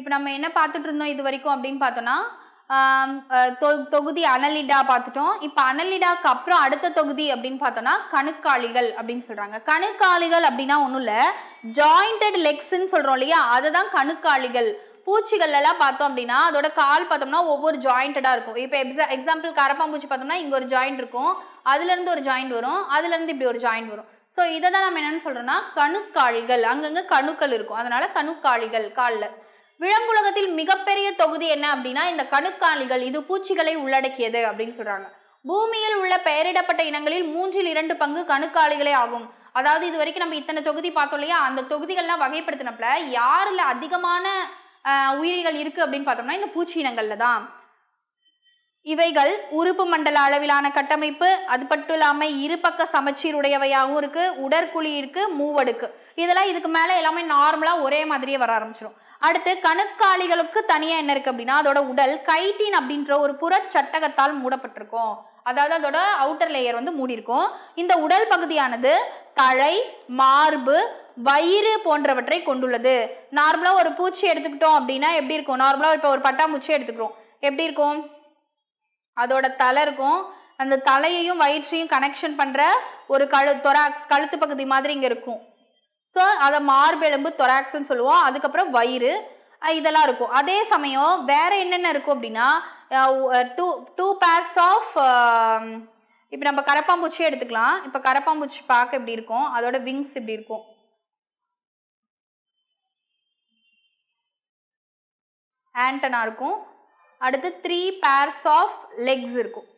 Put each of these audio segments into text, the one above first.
இப்போ நம்ம என்ன பார்த்துட்டு இருந்தோம் இது வரைக்கும் அப்படின்னு பார்த்தோம்னா தொ- தொகுதி அனலிடா பார்த்துட்டோம். இப்போ அனலிடாக்கு அப்புறம் அடுத்த தொகுதி அப்படின்னு பார்த்தோம்னா கணுக்காளிகள் அப்படின்னு சொல்றாங்க. கணுக்காளிகள் அப்படின்னா ஒன்றும் இல்லை ஜாயிண்டட் லெக்ஸ்ன்னு சொல்றோம் இல்லையா? அதுதான் தான் கணுக்காளிகள் எல்லாம் பார்த்தோம் அப்படின்னா அதோட கால் பார்த்தோம்னா ஒவ்வொரு ஜாயிண்டடாக இருக்கும். இப்போ எக்ஸா எக்ஸாம்பிள் கரப்பாம்பூச்சி பார்த்தோம்னா இங்கே ஒரு ஜாயிண்ட் இருக்கும். அதுலேருந்து ஒரு ஜாயிண்ட் வரும். அதுலேருந்து இப்படி ஒரு ஜாயிண்ட் வரும். ஸோ இதை தான் நம்ம என்னென்னு சொல்கிறோம்னா கணுக்காழிகள் அங்கங்கே கணுக்கள் இருக்கும். அதனால கணுக்காளிகள் காலில். விலங்குலகத்தில் மிகப்பெரிய தொகுதி என்ன அப்படின்னா இந்த கணுக்காலிகள் இது பூச்சிகளை உள்ளடக்கியது அப்படின்னு சொல்றாங்க. பூமியில் உள்ள பெயரிடப்பட்ட இனங்களில் மூன்றில் இரண்டு பங்கு கணுக்காலிகளே ஆகும். அதாவது இது வரைக்கும் நம்ம இத்தனை தொகுதி பார்த்தோம் இல்லையா? அந்த தொகுதிகள்லாம் வகைப்படுத்தினப்பல யாருல அதிகமான உயிரிகள் இருக்கு அப்படின்னு பார்த்தோம்னா இந்த பூச்சி இனங்கள்ல தான் இவைகள் உறுப்பு மண்டல அளவிலான கட்டமைப்பு அது மட்டும் இல்லாமல் இருபக்க சமச்சீர் உடையவையாகவும் இருக்கு உடற்குழி இருக்கு மூவடுக்கு. இதெல்லாம் இதுக்கு மேலே எல்லாமே நார்மலாக ஒரே மாதிரியே வர ஆரம்பிச்சிடும் அடுத்து கணுக்காளிகளுக்கு தனியாக என்ன இருக்கு அப்படின்னா அதோட உடல் கைட்டின் அப்படின்ற ஒரு புறச்சட்டகத்தால் மூடப்பட்டிருக்கும். அதாவது அதோட அவுட்டர் லேயர் வந்து மூடியிருக்கும். இந்த உடல் பகுதியானது தழை மார்பு வயிறு போன்றவற்றை கொண்டுள்ளது. நார்மலாக ஒரு பூச்சி எடுத்துக்கிட்டோம் அப்படின்னா எப்படி இருக்கும்? நார்மலாக இப்போ ஒரு பட்டாம்பூச்சி எடுத்துக்கிறோம். எப்படி இருக்கும்? அதோட தலை இருக்கும். அந்த தலையையும் வயிற்றையும் கனெக்ஷன் பண்ணுற ஒரு கழு தொராக்ஸ் கழுத்து பகுதி மாதிரி இங்கே இருக்கும். ஸோ அதை மார்பெலும்பு தொராக்ஸ்ன்னு சொல்லுவோம். அதுக்கப்புறம் வயிறு. இதெல்லாம் இருக்கும். அதே சமயம் வேற என்னென்ன இருக்கும் அப்படின்னா டூ டூ பேர்ஸ் ஆஃப் இப்போ நம்ம கரப்பாம்பூச்சியே எடுத்துக்கலாம். இப்போ கரப்பாம்பூச்சி பார்க்க இப்படி இருக்கும்? அதோட விங்ஸ் இப்படி இருக்கும்? ஆண்டனா இருக்கும். அடுத்து த்ரீ பேர்ஸ் ஆஃப் லெக்ஸ் இருக்கும்.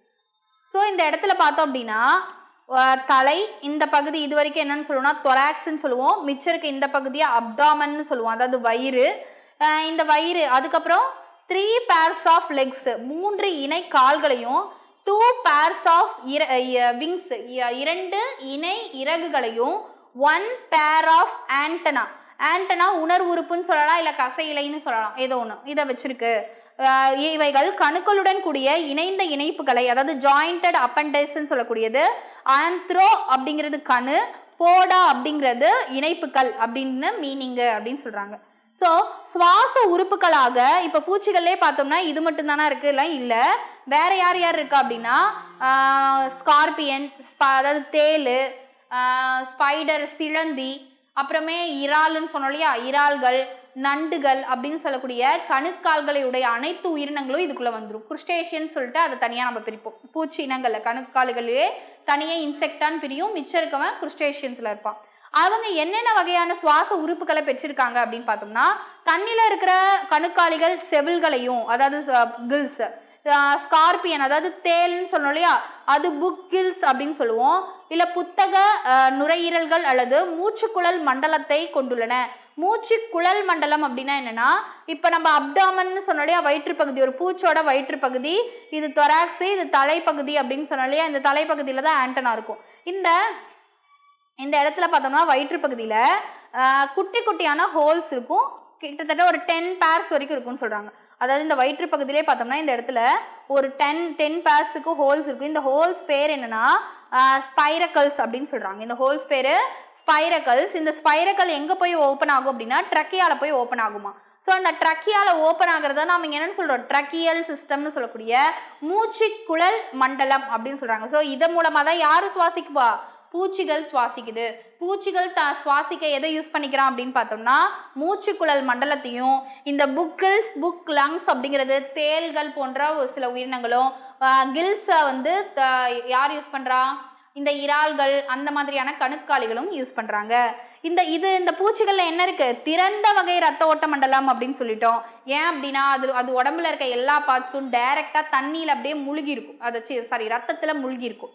ஸோ இந்த இடத்துல பார்த்தோம் அப்படின்னா தலை இந்த பகுதி இது வரைக்கும் என்னன்னு சொல்லுவோம்னா தொராக்ஸ்ன்னு சொல்லுவோம். மிச்சம் இருக்க இந்த பகுதியை அப்டாமன்னு சொல்லுவோம். அதாவது வயிறு. இந்த வயிறு அதுக்கப்புறம் த்ரீ பேர்ஸ் ஆஃப் லெக்ஸ் மூன்று இணை கால்களையும் டூ பேர்ஸ் ஆஃப் இர விங்ஸ் இரண்டு இணை இறகுகளையும் one pair of antenna antenna உணர் உறுப்புன்னு சொல்லலாம் இல்லை கசை இலைன்னு சொல்லலாம். ஏதோ ஒன்று இதை வச்சிருக்கு. இவைகள் கணுக்களுடன் கூடிய இணைந்த இணைப்புகளை அதாவது ஜாயிண்டட் அப்பண்டைஸ்ன்னு சொல்லக்கூடியது ஆந்த்ரோ அப்படிங்கிறது கணு போடா அப்படிங்கிறது இணைப்புகள் அப்படின்னு மீனிங்கு அப்படின்னு சொல்கிறாங்க ஸோ சுவாச உறுப்புகளாக இப்போ பூச்சிகள்லே பார்த்தோம்னா இது மட்டும்தானா இருக்குல்ல இல்லை வேற யார் யார் இருக்கா அப்படின்னா ஸ்கார்பியன் அதாவது தேல் ஸ்பைடர் சிலந்தி அப்புறமே இறால்னு சொன்னோம் இல்லையா? இறால்கள் நண்டுகள் அப்படின்னு சொல்லக்கூடிய கணுக்கால்களை உடைய அனைத்து உயிரினங்களும் இதுக்குள்ள வந்துடும் குருஸ்டேஷியன் சொல்லிட்டு அதை தனியாக நம்ம பிரிப்போம். பூச்சி இனங்கள்ல கணுக்கால்களிலே தனியாக இன்செக்டான்னு பிரியும். மிச்சம் இருக்கவன் குருஸ்டேஷியன்ஸ்ல இருப்பான். அவங்க என்னென்ன வகையான சுவாச உறுப்புகளை பெற்றிருக்காங்க அப்படின்னு பார்த்தோம்னா தண்ணியில் இருக்கிற கணுக்காலிகள் செவில்களையும் அதாவது கில்ஸ் ஸ்கார்பியன் அதாவது தேல்னு சொன்னோம் இல்லையா? அது புக் கில்ஸ் அப்படின்னு சொல்லுவோம். இல்லை புத்தக நுரையீரல்கள் அல்லது மூச்சுக்குழல் மண்டலத்தை கொண்டுள்ளன. மூச்சு குழல் மண்டலம் அப்படின்னா என்னன்னா இப்போ நம்ம அப்டாமன்னு சொன்னாலே வயிற்றுப்பகுதி ஒரு பூச்சோட வயிற்றுப்பகுதி இது தொராக்ஸ் இது தலைப்பகுதி அப்படின்னு சொன்னாலே இந்த தலைப்பகுதியில் தான் ஆண்டனா இருக்கும். இந்த இந்த இடத்துல பார்த்தோம்னா வயிற்றுப்பகுதியில் குட்டி குட்டியான ஹோல்ஸ் இருக்கும். கிட்டத்தட்ட ஒரு டென் பேர்ஸ் வரைக்கும் இருக்கும்னு சொல்கிறாங்க அதாவது இந்த வயிற்று பகுதியிலே பார்த்தோம்னா இந்த இடத்துல ஒரு டென் டென் பேர்ஸுக்கு ஹோல்ஸ் இருக்கும் இந்த ஹோல்ஸ் பேர் என்னென்னா ஸ்பைரக்கல்ஸ் அப்படின்னு சொல்கிறாங்க இந்த ஹோல்ஸ் பேர் ஸ்பைரக்கல்ஸ் இந்த ஸ்பைரக்கல் எங்கே போய் ஓப்பன் ஆகும் அப்படின்னா ட்ரக்கியால் போய் ஓப்பன் ஆகுமா. ஸோ அந்த ட்ரக்கியால ஓப்பன் ஆகிறத நாம் இங்க என்னன்னு சொல்கிறோம் ட்ரக்கியல் சிஸ்டம்னு சொல்லக்கூடிய மூச்சு குழல் மண்டலம் அப்படின்னு சொல்கிறாங்க ஸோ இதன் மூலமாக தான் யார் சுவாசிக்குவா? பூச்சிகள் சுவாசிக்குது. பூச்சிகள் த சுவாசிக்க எதை யூஸ் பண்ணிக்கிறான் அப்படின்னு பார்த்தோம்னா மூச்சுக்குழல் மண்டலத்தையும் இந்த புக்கில்ஸ் புக் லங்ஸ் அப்படிங்கிறது தேள்கள் போன்ற ஒரு சில உயிரினங்களும் கில்ஸை வந்து த- யார் யூஸ் பண்ணுறா இந்த இறால்கள் அந்த மாதிரியான கணுக்காலிகளும் யூஸ் பண்ணுறாங்க இந்த இது இந்த பூச்சிகளில் என்ன இருக்குது திறந்த வகை ரத்த ஓட்ட மண்டலம் அப்படின்னு சொல்லிட்டோம். ஏன் அப்படின்னா அது அது உடம்புல இருக்க எல்லா பார்ட்ஸும் டைரெக்டாக தண்ணியில் அப்படியே முழுகி இருக்கும் அதை சாரி ரத்தத்தில் முழுகி இருக்கும்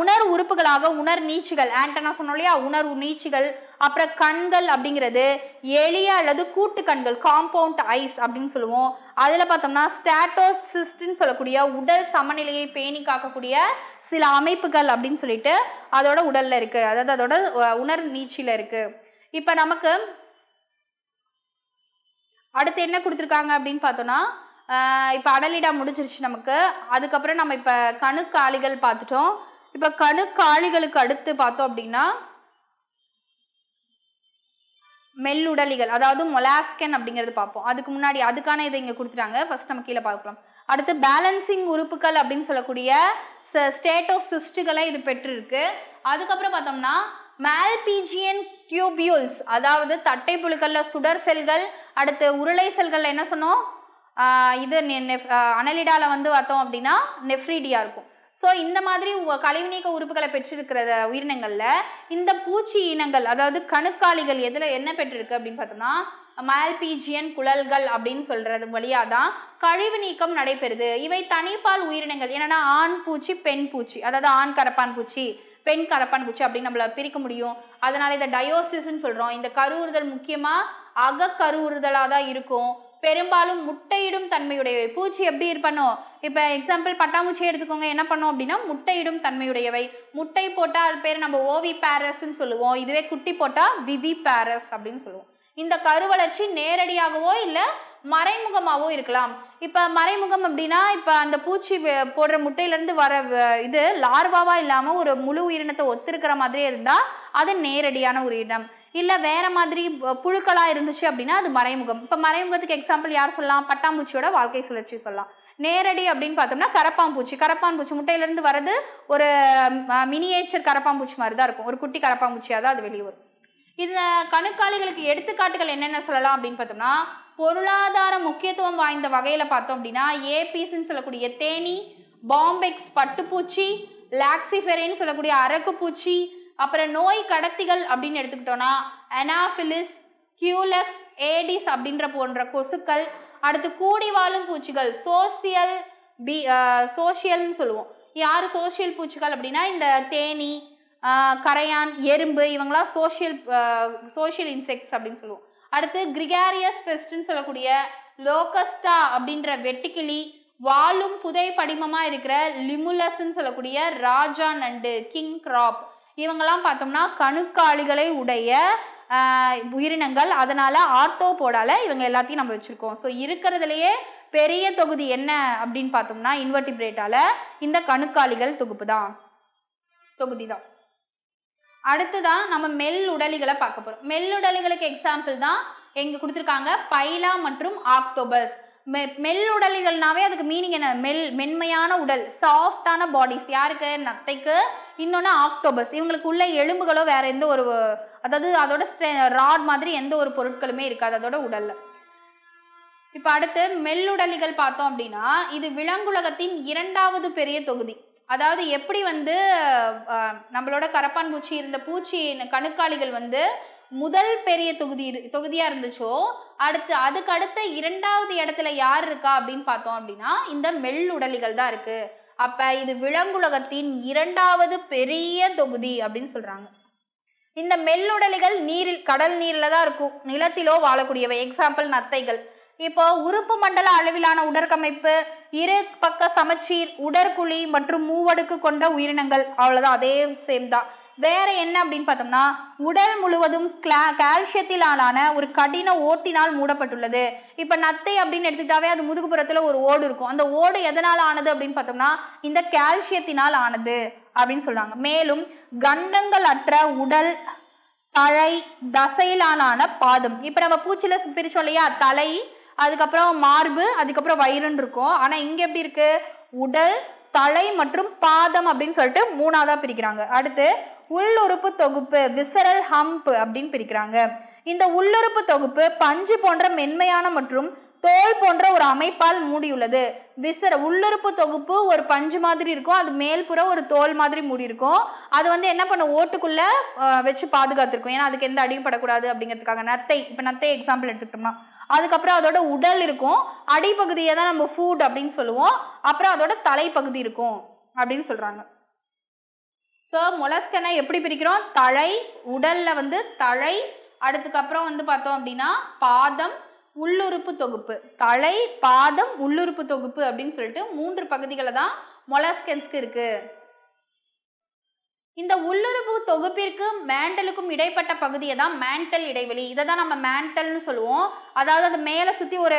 உணர் உறுப்புகளாக உணர் நீச்சிகள் ஆண்டனா சொன்னோம் இல்லையா? உணர்வு நீச்சிகள் அப்புறம் கண்கள் அப்படிங்கிறது எளிய அல்லது கூட்டு கண்கள் காம்பவுண்ட் ஐஸ் அப்படின்னு சொல்லுவோம். அதில் பார்த்தோம்னா ஸ்டாட்டோசிஸ்ட்னு சொல்லக்கூடிய உடல் சமநிலையை பேணி காக்கக்கூடிய சில அமைப்புகள் அப்படின்னு சொல்லிட்டு அதோட உடலில் இருக்கு. அதாவது அதோட உணர் நீச்சியில் இருக்கு. இப்போ நமக்கு அடுத்து என்ன கொடுத்துருக்காங்க அப்படின்னு பார்த்தோன்னா இப்போ அடலிடா முடிஞ்சிருச்சு நமக்கு. அதுக்கப்புறம் நம்ம இப்போ கணுக்காலிகள் பார்த்துட்டோம். இப்போ கணுக்காலிகளுக்கு அடுத்து பார்த்தோம் அப்படின்னா மெல்லுடலிகள் அதாவது மொலாஸ்கன் அப்படிங்கிறது பார்ப்போம். அதுக்கு முன்னாடி அதுக்கான இதை இங்கே கொடுத்துட்டாங்க. ஃபர்ஸ்ட் நம்ம கீழே பார்க்கலாம். அடுத்து பேலன்சிங் உறுப்புகள் அப்படின்னு சொல்லக்கூடிய ஸ்டேட் ஆஃப் சிஸ்டுகளை இது பெற்றிருக்கு. அதுக்கப்புறம் பார்த்தோம்னா மால்பீஜியன் டியூபியூல்ஸ் அதாவது தட்டை புழுக்கள்ல சுடர் செல்கள் அடுத்து உருளை செல்களில் என்ன சொன்னோம்? இது நெஃப்- அனலிடால வந்து பார்த்தோம் அப்படின்னா நெஃப்ரிடியா இருக்கும். ஸோ இந்த மாதிரி உ- கழிவு நீக்க உறுப்புகளை பெற்றிருக்கிற உயிரினங்களில் இந்த பூச்சி இனங்கள் அதாவது கணுக்காலிகள் எதில் என்ன பெற்றிருக்கு அப்படின்னு பார்த்தோம்னா மால்பீஜியன் குழல்கள் அப்படின்னு சொல்றது வழியாக தான் கழிவு நீக்கம் நடைபெறுது. இவை தனிப்பால் உயிரினங்கள் என்னன்னா ஆண் பூச்சி பெண் பூச்சி அதாவது ஆண் கரப்பான் பூச்சி பெண் கரப்பான் பூச்சி அப்படின்னு நம்மள பிரிக்க முடியும். அதனால இதை டயோசிஸ்ன்னு சொல்கிறோம் இந்த கருவுறுதல் முக்கியமாக அகக்கருவுறுதலாக தான் இருக்கும். பெரும்பாலும் முட்டையிடும் தன்மையுடையவை. பூச்சி எப்படி பண்ணும் இப்போ எக்ஸாம்பிள் பட்டாம்பூச்சி எடுத்துக்கோங்க என்ன பண்ணோம் அப்படின்னா முட்டையிடும் தன்மையுடையவை. முட்டை போட்டால் அது பேர் நம்ம ஓவி பேரஸ்ன்னு சொல்லுவோம். இதுவே குட்டி போட்டால் விவி பேரஸ் அப்படின்னு சொல்லுவோம். இந்த கருவளர்ச்சி நேரடியாகவோ இல்லை மறைமுகமாகவோ இருக்கலாம். இப்போ மறைமுகம் அப்படின்னா இப்போ அந்த பூச்சி போடுற முட்டையிலேருந்து வர வ- இது லார்வாவாக இல்லாமல் ஒரு முழு உயிரினத்தை ஒத்திருக்கிற மாதிரியே இருந்தால் அது நேரடியான உயிரினம் இல்லை வேற மாதிரி புழுக்களாக இருந்துச்சு அப்படின்னா அது மறைமுகம். இப்போ மறைமுகத்துக்கு எக்ஸாம்பிள் யார் சொல்லலாம்? பட்டாம்பூச்சியோட வாழ்க்கை சுழற்சி சொல்லலாம். நேரடி அப்படின்னு பார்த்தோம்னா கரப்பாம்பூச்சி. கரப்பான்பூச்சி முட்டையிலேருந்து வர்றது ஒரு மினியேச்சர் கரப்பாம்பூச்சி மாதிரி தான் இருக்கும். ஒரு குட்டி கரப்பாம்பூச்சியாக தான் அது வெளியே வரும். இந்த கணுக்காலிகளுக்கு எடுத்துக்காட்டுகள் என்னென்ன சொல்லலாம் அப்படின்னு பார்த்தோம்னா பொருளாதார முக்கியத்துவம் வாய்ந்த வகையில் பார்த்தோம் அப்படின்னா ஏபிஸ்ன்னு சொல்லக்கூடிய தேனி பாம்பெக்ஸ் பட்டுப்பூச்சி லாக்சிஃபெரின்னு சொல்லக்கூடிய அரக்குப்பூச்சி அப்புறம் நோய் கடத்திகள் அப்படின்னு எடுத்துக்கிட்டோம்னா அனாஃபிலிஸ் கியூலக்ஸ் ஏடிஸ் அப்படின்ற போன்ற கொசுக்கள் அடுத்து கூடி வாழும் பூச்சிகள் சோசியல் பி சோஷியல்னு சொல்லுவோம். யார் சோஷியல் பூச்சிகள் அப்படின்னா இந்த தேனி கரையான் எறும்பு இவங்களாம் சோஷியல் சோஷியல் இன்செக்ட்ஸ் அப்படின்னு சொல்லுவோம். அடுத்து கிரிகாரியஸ் பெஸ்ட்னு சொல்லக்கூடிய லோகஸ்டா அப்படின்ற வெட்டுக்கிளி வாழும் புதை படிமமா இருக்கிற லிமுலஸ்ன்னு சொல்லக்கூடிய ராஜா நண்டு கிங் கிராப் இவங்கெல்லாம் பார்த்தோம்னா கணுக்காலிகளை உடைய உயிரினங்கள். அதனால ஆர்த்தோபோடால இவங்க எல்லாத்தையும் நம்ம வச்சிருக்கோம். ஸோ இருக்கிறதுலையே பெரிய தொகுதி என்ன அப்படின்னு பார்த்தோம்னா இன்வெர்டிபிரேட்டால இந்த கணுக்காலிகள் தொகுப்பு தான். தொகுதி தான். அடுத்ததான் நம்ம மெல் உடலிகளை பார்க்க போறோம். மெல் உடலிகளுக்கு எக்ஸாம்பிள் தான் எங்க கொடுத்துருக்காங்க பைலா மற்றும் ஆக்டோபஸ். மெ மெல் உடலிகள்னாவே அதுக்கு மீனிங் என்ன? மெல் மென்மையான உடல் சாஃப்டான பாடிஸ் யாருக்கு? நத்தைக்கு. இன்னொன்று ஆக்டோபஸ். இவங்களுக்கு உள்ள எலும்புகளோ வேற எந்த ஒரு அதாவது அதோட ஸ்ட்ரெ ராட் மாதிரி எந்த ஒரு பொருட்களுமே இருக்காது அதோட உடல்ல. இப்போ அடுத்து மெல்லுடலிகள் பார்த்தோம் அப்படின்னா இது விலங்குலகத்தின் இரண்டாவது பெரிய தொகுதி. அதாவது எப்படி வந்து நம்மளோட கரப்பான் பூச்சி இருந்த பூச்சி கணுக்காளிகள் வந்து முதல் பெரிய தொகுதி இரு- தொகுதியா இருந்துச்சோ அடுத்து அதுக்கு அடுத்த இரண்டாவது இடத்துல யார் இருக்கா அப்படின்னு பார்த்தோம் அப்படின்னா இந்த மெல்லுடலிகள் தான் இருக்கு. அப்ப இது விலங்குலகத்தின் இரண்டாவது பெரிய தொகுதி அப்படின்னு சொல்றாங்க. இந்த மெல்லுடலிகள் நீரில் கடல் நீரில் தான் இருக்கும். நிலத்திலோ வாழக்கூடியவை. எக்ஸாம்பிள் நத்தைகள். இப்போ உறுப்பு மண்டல அளவிலான உடற்கமைப்பு இரு பக்க சமச்சீர் உடற்குழி மற்றும் மூவடுக்கு கொண்ட உயிரினங்கள் அவ்வளோதான் அதே சேம் தான். வேற என்ன அப்படின்னு பார்த்தோம்னா உடல் முழுவதும் கிளா கால்சியத்திலான ஒரு கடின ஓட்டினால் மூடப்பட்டுள்ளது. இப்போ நத்தை அப்படின்னு எடுத்துக்கிட்டாவே அது முதுகுப்புறத்தில் ஒரு ஓடு இருக்கும். அந்த ஓடு எதனால் ஆனது அப்படின்னு பார்த்தோம்னா இந்த கால்சியத்தினால் ஆனது அப்படின்னு சொல்றாங்க. மேலும் கண்டங்கள் அற்ற உடல் தழை தசையிலான பாதம். இப்போ நம்ம பூச்சியில் பிரிச்சோம் இல்லையா? தலை அதுக்கப்புறம் மார்பு அதுக்கப்புறம் வயிறுன்னு இருக்கும். ஆனால் இங்கே எப்படி இருக்குது உடல் தலை மற்றும் பாதம் அப்படின்னு சொல்லிட்டு மூணாவதாக பிரிக்கிறாங்க. அடுத்து உள்ளுறுப்பு தொகுப்பு விசரல் ஹம்ப் அப்படின்னு பிரிக்கிறாங்க. இந்த உள்ளுறுப்பு தொகுப்பு பஞ்சு போன்ற மென்மையான மற்றும் தோல் போன்ற ஒரு அமைப்பால் மூடியுள்ளது. விசர உள்ளுறுப்பு தொகுப்பு ஒரு பஞ்சு மாதிரி இருக்கும். அது மேல்புற ஒரு தோல் மாதிரி மூடி இருக்கும். அது வந்து என்ன பண்ண ஓட்டுக்குள்ள வச்சு பாதுகாத்துருக்கும். ஏன்னா அதுக்கு எந்த அடியும் படக்கூடாது அப்படிங்கிறதுக்காக நத்தை இப்போ நத்தை எக்ஸாம்பிள் எடுத்துக்கிட்டோம்னா. அதுக்கப்புறம் அதோட உடல் இருக்கும். அடிப்பகுதியை தான் நம்ம ஃபுட் அப்படின்னு சொல்லுவோம். அப்புறம் அதோட தலைப்பகுதி இருக்கும் அப்படின்னு சொல்கிறாங்க ஸோ மொலஸ்கனை எப்படி பிரிக்கிறோம்? தழை உடலில் வந்து தழை அடுத்துக்கப்புறம் வந்து பார்த்தோம் அப்படின்னா பாதம் உள்ளுறுப்பு தொகுப்பு. தலை பாதம் உள்ளுறுப்பு தொகுப்பு அப்படின்னு சொல்லிட்டு மூன்று பகுதிகளை தான் மொலஸ்கன்ஸ்க்கு இருக்குது இந்த உள்ளுறுப்பு தொகுப்பிற்கும் மேண்டலுக்கும் இடைப்பட்ட பகுதியை தான் மேண்டல் இடைவெளி. இதை தான் நம்ம மேண்டல்னு சொல்லுவோம். அதாவது அது மேலே சுற்றி ஒரு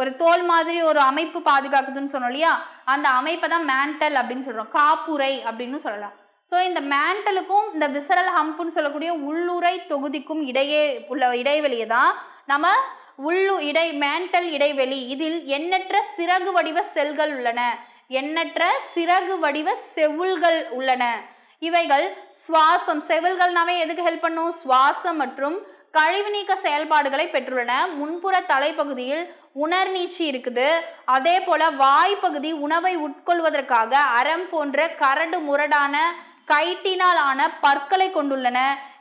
ஒரு தோல் மாதிரி ஒரு அமைப்பு பாதுகாக்குதுன்னு சொன்னோம் இல்லையா? அந்த அமைப்பை தான் மேண்டல் அப்படின்னு சொல்கிறோம் காப்புரை அப்படின்னு சொல்லலாம். ஸோ இந்த மேண்டலுக்கும் இந்த விசரல் ஹம்புன்னு சொல்லக்கூடிய உள்ளுரை தொகுதிக்கும் இடையே உள்ள இடைவெளியை தான் நம்ம உள்ளு இடை மேண்டல் இடைவெளி. இதில் எண்ணற்ற சிறகு வடிவ செல்கள் உள்ளன. எண்ணற்ற சிறகு வடிவ செவுள்கள் உள்ளன. இவைகள் சுவாசம் செவில்கள்னாவே எதுக்கு ஹெல்ப் பண்ணும்? சுவாசம் மற்றும் கழிவு நீக்க செயல்பாடுகளை பெற்றுள்ளன. முன்புற தலைப்பகுதியில் உணர்நீச்சி இருக்குது. அதே போல வாய்ப்பகுதி உணவை உட்கொள்வதற்காக அறம் போன்ற கரடு முரடான கைட்டினால் ஆன பற்களை கொண்டுள்ளன.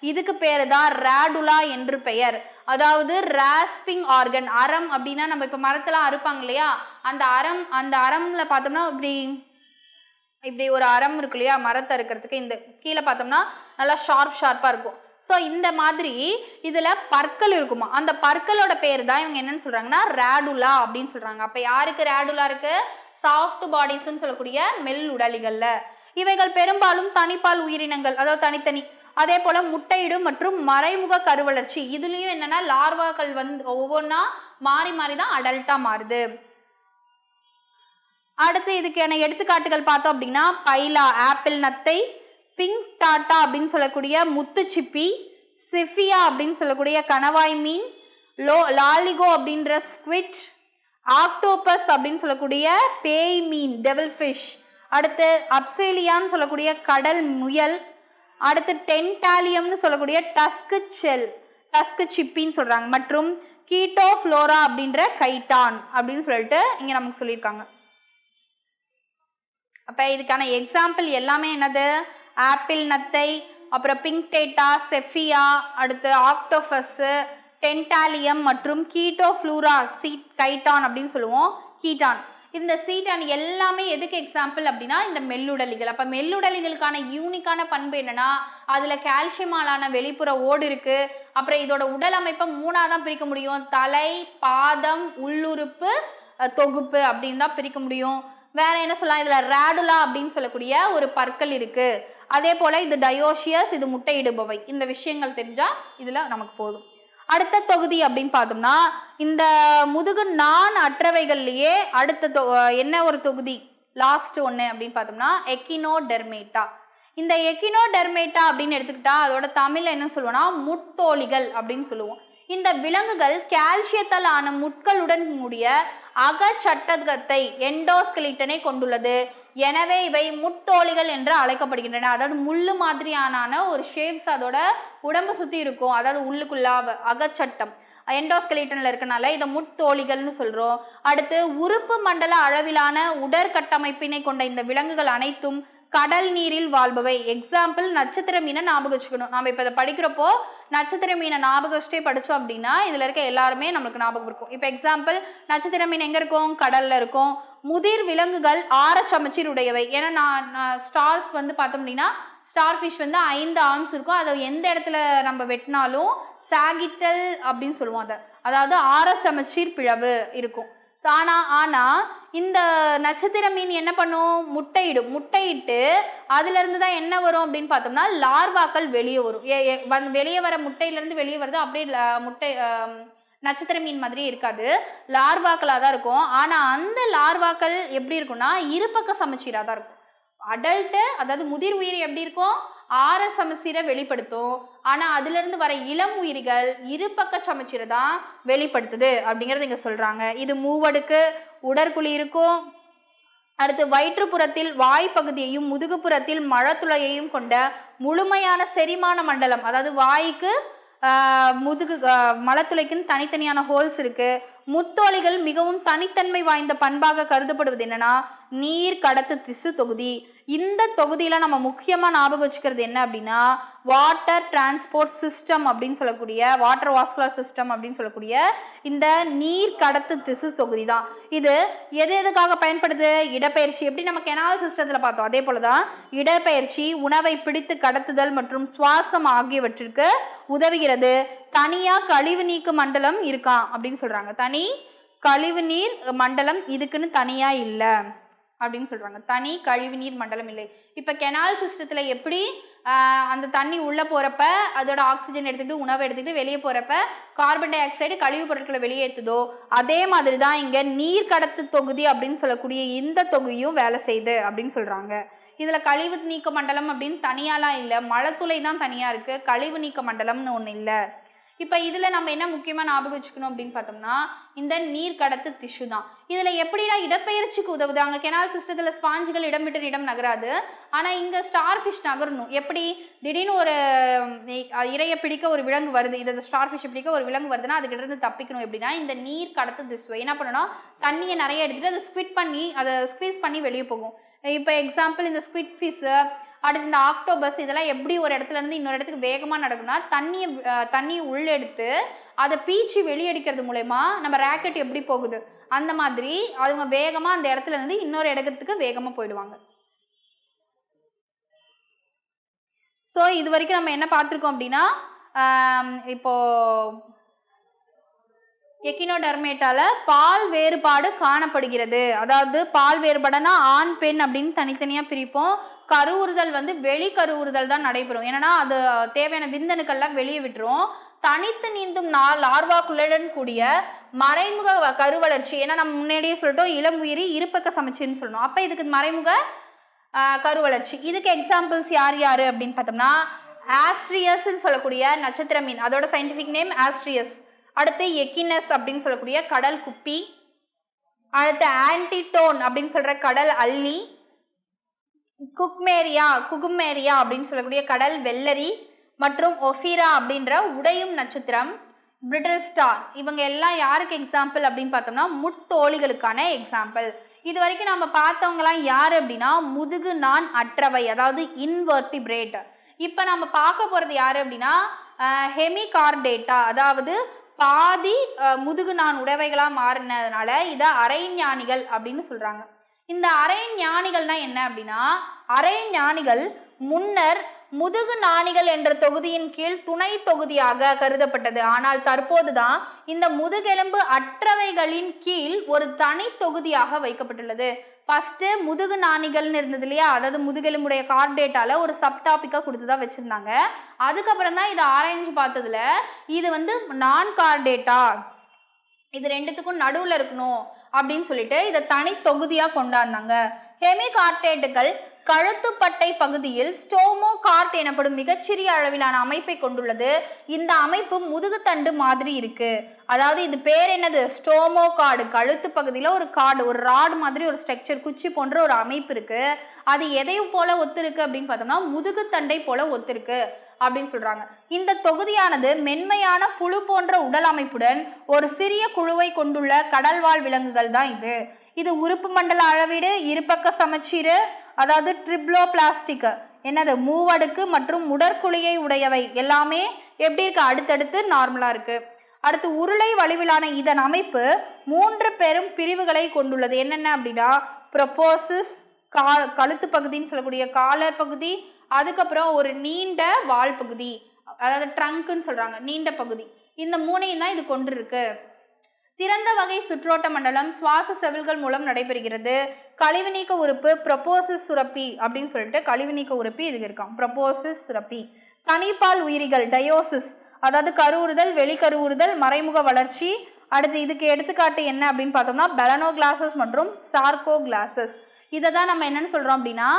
இதுக்கு பேரு தான் ரேடுலா என்று பெயர். அதாவது ராஸ்பிங் ஆர்கன் அறம் அப்படின்னா நம்ம இப்போ மரத்தெல்லாம் அறுப்பாங்க இல்லையா? அந்த அறம் அந்த அரம்ல பார்த்தோம்னா இப்படி இப்படி ஒரு அறம் இருக்கு இல்லையா மரத்தை இருக்கிறதுக்கு இந்த கீழே பார்த்தோம்னா நல்லா ஷார்ப் ஷார்ப்பாக இருக்கும். ஸோ இந்த மாதிரி இதில் பற்கள் இருக்குமா? அந்த பற்களோட பேர் தான் இவங்க என்னன்னு சொல்கிறாங்கன்னா ரேடுலா அப்படின்னு சொல்கிறாங்க அப்போ யாருக்கு ரேடுலா இருக்கு? சாஃப்ட் பாடிஸ்ன்னு சொல்லக்கூடிய மெல் உடலிகளில். இவைகள் பெரும்பாலும் தனிப்பால் உயிரினங்கள் அதாவது தனித்தனி. அதே போல முட்டையிடும் மற்றும் மறைமுக கருவளர்ச்சி. இதுலேயும் என்னன்னா லார்வாக்கள் வந்து ஒவ்வொன்றா மாறி மாறி தான் அடல்ட்டாக மாறுது. அடுத்து இதுக்கான எடுத்துக்காட்டுகள் பார்த்தோம் அப்படின்னா பைலா ஆப்பிள் நத்தை பிங்க் டாட்டா அப்படின்னு சொல்லக்கூடிய முத்துச்சிப்பி சிஃபியா அப்படின்னு சொல்லக்கூடிய கணவாய் மீன் லோ லாலிகோ அப்படின்ற ஸ்குவிட் ஆக்டோபஸ் அப்படின்னு சொல்லக்கூடிய பேய் மீன் டெவில் ஃபிஷ். அடுத்து அப்சேலியான்னு சொல்லக்கூடிய கடல் முயல். அடுத்து டென்டாலியம்னு சொல்லக்கூடிய டஸ்கு செல் டஸ்கு சிப்பின்னு சொல்கிறாங்க மற்றும் கீட்டோ ஃப்ளோரா அப்படின்ற கைட்டான் அப்படின்னு சொல்லிட்டு இங்கே நமக்கு சொல்லியிருக்காங்க. அப்போ இதுக்கான எக்ஸாம்பிள் எல்லாமே என்னது? ஆப்பிள் நத்தை அப்புறம் பிங்க் டேட்டா செஃபியா அடுத்து ஆக்டோஃபஸ்ஸு டென்டாலியம் மற்றும் கீட்டோ ஃப்ளூரா சீட் கைட்டான் அப்படின்னு சொல்லுவோம். கீட்டான் இந்த சீட்டான் எல்லாமே எதுக்கு எக்ஸாம்பிள் அப்படின்னா இந்த மெல்லுடலிகள். அப்போ மெல்லுடலிகளுக்கான யூனிக்கான பண்பு என்னன்னா அதில் கால்சியமாலான வெளிப்புற ஓடு இருக்குது அப்புறம் இதோட உடல் அமைப்பை மூணாக தான் பிரிக்க முடியும். தலை பாதம் உள்ளுறுப்பு தொகுப்பு அப்படின்னு தான் பிரிக்க முடியும். வேற என்ன சொல்லலாம்? இதுல ரேடுலா அப்படின்னு சொல்லக்கூடிய ஒரு பற்கள் இருக்கு. அதே போல இது டயோஷியஸ் இது முட்டையிடுபவை. இந்த விஷயங்கள் தெரிஞ்சா இதுல நமக்கு போதும். அடுத்த தொகுதி அப்படின்னு பார்த்தோம்னா இந்த முதுகு நான் அற்றவைகள்லயே அடுத்த தொ- என்ன ஒரு தொகுதி? லாஸ்ட் ஒன்று அப்படின்னு பார்த்தோம்னா எக்கினோ டெர்மேட்டா இந்த எக்கினோ டெர்மேட்டா அப்படின்னு எடுத்துக்கிட்டா அதோட தமிழ்ல என்ன சொல்லுவோம்னா முட்தோலிகள் அப்படின்னு சொல்லுவோம். இந்த விலங்குகள் கால்சியத்தால் ஆன முட்களுடன் கூடிய அகச்சட்டகத்தை எண்டோஸ்கெலிட்டனை கொண்டுள்ளது. எனவே இவை முட்டோலிகள் என்று அழைக்கப்படுகின்றன. அதாவது முள்ளு மாதிரியான ஒரு ஷேப்ஸ் அதோட உடம்பு சுற்றி இருக்கும். அதாவது உள்ளுக்குள்ள அகச்சட்டம். எண்டோஸ்கெலிட்டனில் இருக்கனால இதை முட்தோலிகள்னு சொல்கிறோம் அடுத்து உறுப்பு மண்டல அளவிலான உடற்கட்டமைப்பினை கொண்ட இந்த விலங்குகள் அனைத்தும் கடல் நீரில் வாழ்பவை. எக்ஸாம்பிள் நட்சத்திர மீனை ஞாபகம் வச்சுக்கணும். நம்ம இப்போ இதை படிக்கிறப்போ நட்சத்திர மீனை ஞாபகம் வச்சுட்டே படித்தோம் அப்படின்னா இதில் இருக்க எல்லாருமே நம்மளுக்கு ஞாபகம் இருக்கும். இப்போ எக்ஸாம்பிள் நட்சத்திர மீன் எங்கே இருக்கும்? கடலில் இருக்கும். முதிர் விலங்குகள் ஆரச்சமச்சீர் உடையவை. ஏன்னா நான் ஸ்டார்ஸ் வந்து பார்த்தோம் அப்படின்னா ஸ்டார் ஃபிஷ் வந்து ஐந்து ஆர்ம்ஸ் இருக்கும். அதை எந்த இடத்துல நம்ம வெட்டினாலும் சாகிட்டல் அப்படின்னு சொல்லுவோம் அதை. அதாவது ஆரச்சமச்சீர் பிளவு இருக்கும். ஸோ ஆனால் ஆனால் இந்த நட்சத்திர மீன் என்ன பண்ணும்? முட்டையிடும். முட்டையிட்டு அதுலேருந்து தான் என்ன வரும் அப்படின்னு பார்த்தோம்னா லார்வாக்கள் வெளியே வரும். ஏ- வெளியே வர முட்டையிலேருந்து வெளியே வருது அப்படியே முட்டை நட்சத்திர மீன் மாதிரி இருக்காது. லார்வாக்களாக தான் இருக்கும். ஆனால் அந்த லார்வாக்கள் எப்படி இருக்கும்னா இருபக்க சமச்சீராக தான் இருக்கும். அடல்ட்டு அதாவது முதிர் உயிர் எப்படி இருக்கும்? ஆர சமச்சீரை வெளிப்படுத்தும். ஆனால் அதிலிருந்து வர இளம் உயிரிகள் இருபக்க சமச்சீரை தான் வெளிப்படுத்துது அப்படிங்கிறத இங்கே சொல்கிறாங்க இது மூவடுக்கு உடற்குழி இருக்கும். அடுத்து வயிற்றுப்புறத்தில் வாய்ப்பகுதியையும் முதுகுப்புறத்தில் மழத்துளையையும் கொண்ட முழுமையான செரிமான மண்டலம் அதாவது வாய்க்கு முதுகு மலத்துளைக்குன்னு தனித்தனியான ஹோல்ஸ் இருக்கு. முத்தோலிகள் மிகவும் தனித்தன்மை வாய்ந்த பண்பாக கருதப்படுவது என்னன்னா நீர் கடத்து திசு தொகுதி. இந்த தொகுதியில் நம்ம முக்கியமாக ஞாபகம் வச்சுக்கிறது என்ன அப்படின்னா வாட்டர் டிரான்ஸ்போர்ட் சிஸ்டம் அப்படின்னு சொல்லக்கூடிய வாட்டர் வாஸ்குலர் சிஸ்டம் அப்படின்னு சொல்லக்கூடிய இந்த நீர் கடத்து திசு தொகுதி தான் இது எது எதுக்காக பயன்படுது? இடப்பெயர்ச்சி. எப்படி நம்ம கெனால் சிஸ்டத்தில் பார்த்தோம்? அதே போல தான் இடப்பெயர்ச்சி உணவை பிடித்து கடத்துதல் மற்றும் சுவாசம் ஆகியவற்றிற்கு உதவுகிறது. தனியாக கழிவு நீக்கு மண்டலம் இருக்கான் அப்படின்னு சொல்கிறாங்க தனி கழிவு நீர் மண்டலம் இதுக்குன்னு தனியாக இல்லை. அப்படின்னு சொல்றாங்க. தனி கழிவுநீர் மண்டலம் இல்லை. இப்போ கெனால் சிஸ்டத்துல எப்படி அந்த தண்ணி உள்ள போறப்ப அதோட ஆக்சிஜன் எடுத்துக்கிட்டு உணவை எடுத்துக்கிட்டு வெளியே போறப்ப கார்பன் டை ஆக்சைடு கழிவுப் பொருட்களை வெளியேற்றுதோ அதே மாதிரி தான் இங்க நீர் கடத்து தொகுதி அப்படின்னு சொல்லக்கூடிய இந்த தொகுதியும் வேலை செய்யுது அப்படின்னு சொல்றாங்க. இதுல கழிவு நீக்க மண்டலம் அப்படின்னு தனியாலாம் இல்லை மலத்துளை தான் தனியா இருக்கு கழிவு நீக்க மண்டலம்னு ஒண்ணு இல்லை. இப்போ இதில் நம்ம என்ன முக்கியமாக ஞாபகம் வச்சுக்கணும் அப்படின்னு பார்த்தோம்னா இந்த நீர் கடத்து திஷு தான். இதில் எப்படின்னா இடப்பெயர்ச்சிக்கு உதவுது. அங்கே கெனால் சிஸ்டத்தில் ஸ்பாஞ்சுகள் இடம் விட்டு இடம் நகராது. ஆனால் இங்கே ஸ்டார் ஃபிஷ் நகரணும். எப்படி? திடீர்னு ஒரு இறையை பிடிக்க ஒரு விலங்கு வருது. இந்த ஸ்டார் ஃபிஷ் பிடிக்க ஒரு விலங்கு வருதுன்னா அதுக்கிட்ட இருந்து தப்பிக்கணும். எப்படின்னா இந்த நீர் கடத்து திசு என்ன பண்ணணும் தண்ணியை நிறைய எடுத்துகிட்டு அதை ஸ்குவிட் பண்ணி அதை ஸ்குவீஸ் பண்ணி வெளியே போகும். இப்போ எக்ஸாம்பிள் இந்த ஸ்குவிட் ஃபிஷ்ஷு அடுத்து இந்த ஆக்டோபஸ் இதெல்லாம் எப்படி ஒரு இடத்துல இருந்து இன்னொரு இடத்துக்கு வேகமாக நடக்கும்னா தண்ணியை தண்ணியை உள்ளெடுத்து அதை பீச்சு வெளியடிக்கிறது மூலயமா நம்ம ராக்கெட் எப்படி போகுது? அந்த மாதிரி அவங்க வேகமாக அந்த இடத்துல இருந்து இன்னொரு இடத்துக்கு வேகமாக போயிடுவாங்க. ஸோ இது வரைக்கும் நம்ம என்ன பார்த்துருக்கோம் அப்படின்னா ஆம், இப்போ எக்கினோடர்மேட்டால பால் வேறுபாடு காணப்படுகிறது. அதாவது பால் வேறுபாடுனா ஆண் பெண் அப்படின்னு தனித்தனியாக பிரிப்போம். கருவுறுதல் வந்து வெளி கருவுறுதல் தான் நடைபெறும். ஏன்னா அது தேவையான விந்தணுக்கள்லாம் வெளியே விட்டுரும். தனித்து நீந்தும் நாள் லார்வாக்குள்ளுடன் கூடிய மறைமுக கருவளர்ச்சி. ஏன்னா நம்ம முன்னாடியே சொல்லிட்டோம் இளம் உயிரி இருப்பக்க சமைச்சின்னு சொல்லணும் அப்போ இதுக்கு மறைமுக கருவளர்ச்சி. இதுக்கு எக்ஸாம்பிள்ஸ் யார் யார் அப்படின்னு பார்த்தோம்னா ஆஸ்ட்ரியஸ்ன்னு சொல்லக்கூடிய நட்சத்திர மீன். அதோட சயின்டிஃபிக் நேம் ஆஸ்ட்ரியஸ். அடுத்து எக்கினஸ் அப்படின்னு சொல்லக்கூடிய கடல் குப்பி. அடுத்து ஆன்டிடோன் அப்படின்னு சொல்கிற கடல் அள்ளி குக்மேரியா குகுமேரியா அப்படின்னு சொல்லக்கூடிய கடல் வெள்ளரி மற்றும் ஒஃபீரா அப்படின்ற உடையும் நட்சத்திரம் பிரிட்டில் ஸ்டார். இவங்க எல்லாம் யாருக்கு எக்ஸாம்பிள் அப்படின்னு பார்த்தோம்னா முட்தோழிகளுக்கான எக்ஸாம்பிள் இது வரைக்கும் நம்ம பார்த்தவங்கலாம் யார் அப்படின்னா முதுகு நான் அற்றவை அதாவது இன்வெர்டிபிரேட் இப்போ நம்ம பார்க்க போகிறது யார் அப்படின்னா ஹெமிகார்டேட்டா அதாவது பாதி முதுகு நான் உடைவைகளாக மாறினதுனால இதை அரைஞானிகள் அப்படின்னு சொல்கிறாங்க இந்த அரை ஞானிகள்னா என்ன அப்படின்னா அரை ஞானிகள் முன்னர் முதுகு நாணிகள் என்ற தொகுதியின் கீழ் துணை தொகுதியாக கருதப்பட்டது. ஆனால் தற்போதுதான் இந்த முதுகெலும்பு அற்றவைகளின் கீழ் ஒரு தனி தொகுதியாக வைக்கப்பட்டுள்ளது. ஃபர்ஸ்ட் முதுகு நாணிகள்னு இருந்தது இல்லையா? அதாவது முதுகெலும்புடைய கார்டேட்டால ஒரு சப் கொடுத்துதான் கொடுத்து தான் வச்சிருந்தாங்க. அதுக்கப்புறம் தான் இதை ஆராய்ஞ்சு பார்த்ததுல இது வந்து நான் கார்டேட்டா இது ரெண்டுத்துக்கும் நடுவில் இருக்கணும். அப்படின்னு சொல்லிட்டு இதை தனி தொகுதியாக கொண்டாடினாங்க. ஹெமிகார்டேட்டுகள் கழுத்துப்பட்டை பகுதியில் ஸ்டோமோ கார்ட் எனப்படும் மிகச்சிறிய அளவிலான அமைப்பை கொண்டுள்ளது. இந்த அமைப்பு முதுகுத்தண்டு மாதிரி இருக்கு. அதாவது இது பேர் என்னது? ஸ்டோமோ கார்டு கழுத்து பகுதியில் ஒரு கார்டு ஒரு ராடு மாதிரி ஒரு ஸ்ட்ரக்சர் குச்சி போன்ற ஒரு அமைப்பு இருக்கு. அது எதை போல ஒத்துருக்கு அப்படின்னு பார்த்தோம்னா முதுகுத்தண்டை போல ஒத்துருக்கு. அப்படின்னு சொல்றாங்க. இந்த தொகுதியானது மென்மையான புழு போன்ற உடல் அமைப்புடன் ஒரு சிறிய குழுவை கொண்டுள்ள கடல்வாழ் விலங்குகள் தான் இது. இது உறுப்பு மண்டல அளவீடு இருபக்க சமச்சீர் அதாவது ட்ரிப்ளோ பிளாஸ்டிக் என்னது மூவடுக்கு மற்றும் உடற்குழியை உடையவை. எல்லாமே எப்படி இருக்கு? அடுத்தடுத்து நார்மலா இருக்கு. அடுத்து உருளை வடிவிலான இதன் அமைப்பு மூன்று பெரும் பிரிவுகளை கொண்டுள்ளது. என்னென்ன அப்படின்னா ப்ரொபோசிஸ் கா கழுத்து பகுதின்னு சொல்லக்கூடிய காலர் பகுதி அதுக்கப்புறம் ஒரு நீண்ட வால் பகுதி அதாவது ட்ரங்க்குன்னு சொல்றாங்க நீண்ட பகுதி. இந்த மூணையும் தான் இது கொண்டிருக்கு. திறந்த வகை சுற்றோட்ட மண்டலம் சுவாச செவில்கள் மூலம் நடைபெறுகிறது. கழிவு நீக்க உறுப்பு ப்ரொபோசிஸ் சுரப்பி அப்படின்னு சொல்லிட்டு கழிவு நீக்க உறுப்பி இது இருக்கான் ப்ரொபோசிஸ் சுரப்பி. தனிப்பால் உயிரிகள் டயோசிஸ் அதாவது கருவுறுதல் வெளிக்கருவுறுதல் மறைமுக வளர்ச்சி. அடுத்து இதுக்கு எடுத்துக்காட்டு என்ன அப்படின்னு பார்த்தோம்னா பெலனோ கிளாஸஸ் மற்றும் சார்கோ கிளாஸஸ் இதை தான் நம்ம என்னன்னு சொல்கிறோம் அப்படின்னா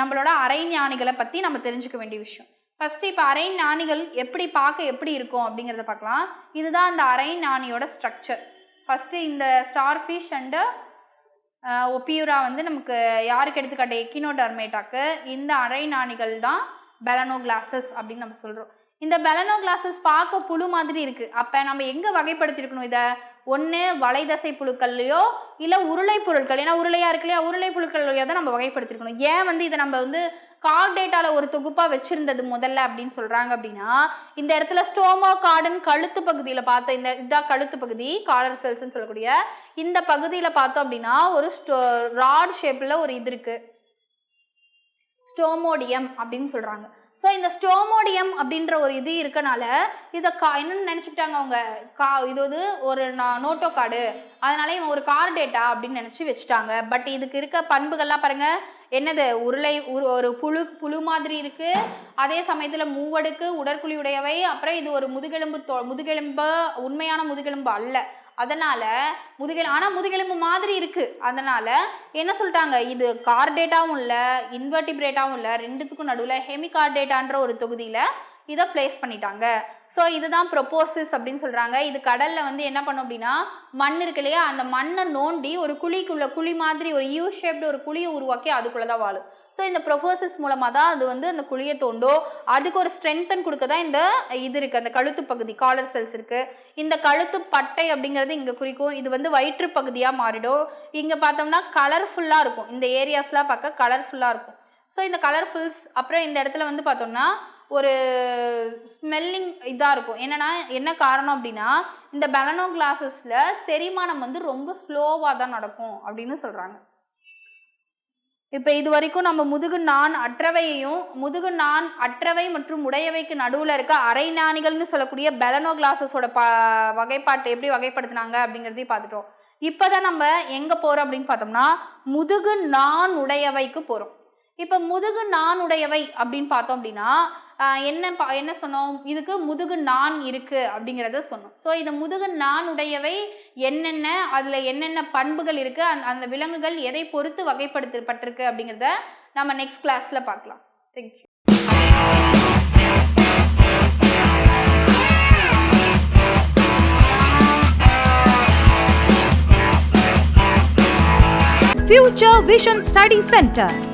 நம்மளோட அரை ஞானிகளை பற்றி நம்ம தெரிஞ்சுக்க வேண்டிய விஷயம். ஃபஸ்ட்டு இப்போ அரை ஞானிகள் எப்படி பார்க்க எப்படி இருக்கும் அப்படிங்கிறத பார்க்கலாம். இதுதான் அந்த அரை ஞானியோட ஸ்ட்ரக்சர் ஃபஸ்ட்டு இந்த ஸ்டார் ஃபிஷ் அண்டு ஒப்பியூரா வந்து நமக்கு யாருக்கு எடுத்துக்காட்டு? எக்கினோடர்மேட்டாக்கு இந்த அரை நாணிகள் தான் பெலனோ கிளாஸஸ் அப்படின்னு நம்ம சொல்கிறோம் இந்த பெலனோ கிளாஸஸ் பார்க்க புழு மாதிரி இருக்குது அப்போ நம்ம எங்கே வகைப்படுத்தியிருக்கணும் இதை? ஒன்று வலைதசை புழுக்கள்லையோ இல்லை உருளை பொருட்கள். ஏன்னா உருளையாக இருக்கு இல்லையா? உருளை புழுக்கள்லையோ தான் நம்ம வகைப்படுத்தியிருக்கணும். ஏன் வந்து இதை நம்ம வந்து கார்டேட்டால ஒரு தொகுப்பாக வச்சிருந்தது முதல்ல அப்படின்னு சொல்கிறாங்க அப்படின்னா இந்த இடத்துல ஸ்டோமோ கார்டன் கழுத்து பகுதியில் பார்த்த இந்த இதான் கழுத்து பகுதி காலர் செல்ஸ்ன்னு சொல்லக்கூடிய இந்த பகுதியில் பார்த்தோம் அப்படின்னா ஒரு ஸ்டோ ராட் ஷேப்பில் ஒரு இது இருக்குது ஸ்டோமோடியம் அப்படின்னு சொல்கிறாங்க ஸோ இந்த ஸ்டோமோடியம் அப்படின்ற ஒரு இது இருக்கனால இதை கா என்னன்னு நினச்சிக்கிட்டாங்க அவங்க? கா இது வந்து ஒரு நோட்டோ கார்டு. அதனால இவன் ஒரு கார் டேட்டா அப்படின்னு நினச்சி வச்சுட்டாங்க. பட் இதுக்கு இருக்க பண்புகள்லாம் பாருங்க. என்னது? உருளை உரு ஒரு புழு புழு மாதிரி இருக்கு. அதே சமயத்தில் மூவடுக்கு உடற்குழி உடையவை. அப்புறம் இது ஒரு முதுகெலும்பு தொ முதுகெலும்பு உண்மையான முதுகெலும்பு அல்ல. அதனால முதுகெலு ஆனால் முதுகெலும்பு மாதிரி இருக்கு. அதனால என்ன சொல்லிட்டாங்க? இது கார்டேட்டாவும் இல்லை இன்வெர்டிபிரேட்டாவும் இல்லை ரெண்டுத்துக்கும் நடுவில் ஹெமிகார்டேட்டான்ற ஒரு தொகுதியில் இதை பிளேஸ் பண்ணிட்டாங்க. ஸோ இதுதான் ப்ரொப்போசிஸ் அப்படின்னு சொல்கிறாங்க இது கடலில் வந்து என்ன பண்ணும் அப்படின்னா மண் இருக்கு இல்லையா? அந்த மண்ணை நோண்டி ஒரு குழிக்குள்ள குழி மாதிரி ஒரு யூ ஷேப்டு ஒரு குழியை உருவாக்கி அதுக்குள்ளே தான் வாழும். ஸோ இந்த ப்ரொபோசிஸ் மூலமாக தான் அது வந்து அந்த குழியை தோண்டும். அதுக்கு ஒரு ஸ்ட்ரென்த்தன் கொடுக்க தான் இந்த இது இருக்குது அந்த கழுத்து பகுதி காலர் செல்ஸ் இருக்குது இந்த கழுத்து பட்டை அப்படிங்கிறது இங்கே குறிக்கும். இது வந்து வயிற்று பகுதியாக மாறிடும். இங்கே பார்த்தோம்னா கலர்ஃபுல்லாக இருக்கும். இந்த ஏரியாஸ்லாம் பார்க்க கலர்ஃபுல்லாக இருக்கும். ஸோ இந்த கலர்ஃபுல்ஸ் அப்புறம் இந்த இடத்துல வந்து பார்த்தோம்னா ஒரு ஸ்மெல்லிங் இதாக இருக்கும். என்னன்னா என்ன காரணம் அப்படின்னா இந்த பெலனோ கிளாஸஸில் செரிமானம் வந்து ரொம்ப ஸ்லோவாக தான் நடக்கும் அப்படின்னு சொல்கிறாங்க இப்போ இது வரைக்கும் நம்ம முதுகு நான் அற்றவையையும் முதுகு நான் அற்றவை மற்றும் உடையவைக்கு நடுவில் இருக்க அரை நாணிகள்னு சொல்லக்கூடிய பெலனோ கிளாஸஸோட ப வகைப்பாட்டு எப்படி வகைப்படுத்துனாங்க அப்படிங்கிறதையும் பார்த்துட்டோம். இப்போ தான் நம்ம எங்கே போகிறோம் அப்படின்னு பார்த்தோம்னா முதுகு நான் உடையவைக்கு போகிறோம் இப்போ முதுகு நான் உடையவை அப்படின்னு பார்த்தோம் அப்படின்னா என்ன பா என்ன சொன்னோம்? இதுக்கு முதுகு நான் இருக்கு அப்படிங்கிறத சொன்னோம். ஸோ இந்த முதுகு நான் உடையவை என்னென்ன அதில் என்னென்ன பண்புகள் இருக்கு அந்த அந்த விலங்குகள் எதை பொறுத்து வகைப்படுத்தப்பட்டிருக்கு அப்படிங்கிறத நம்ம நெக்ஸ்ட் கிளாஸ்ல பார்க்கலாம். Thank you Future Vision Study Center.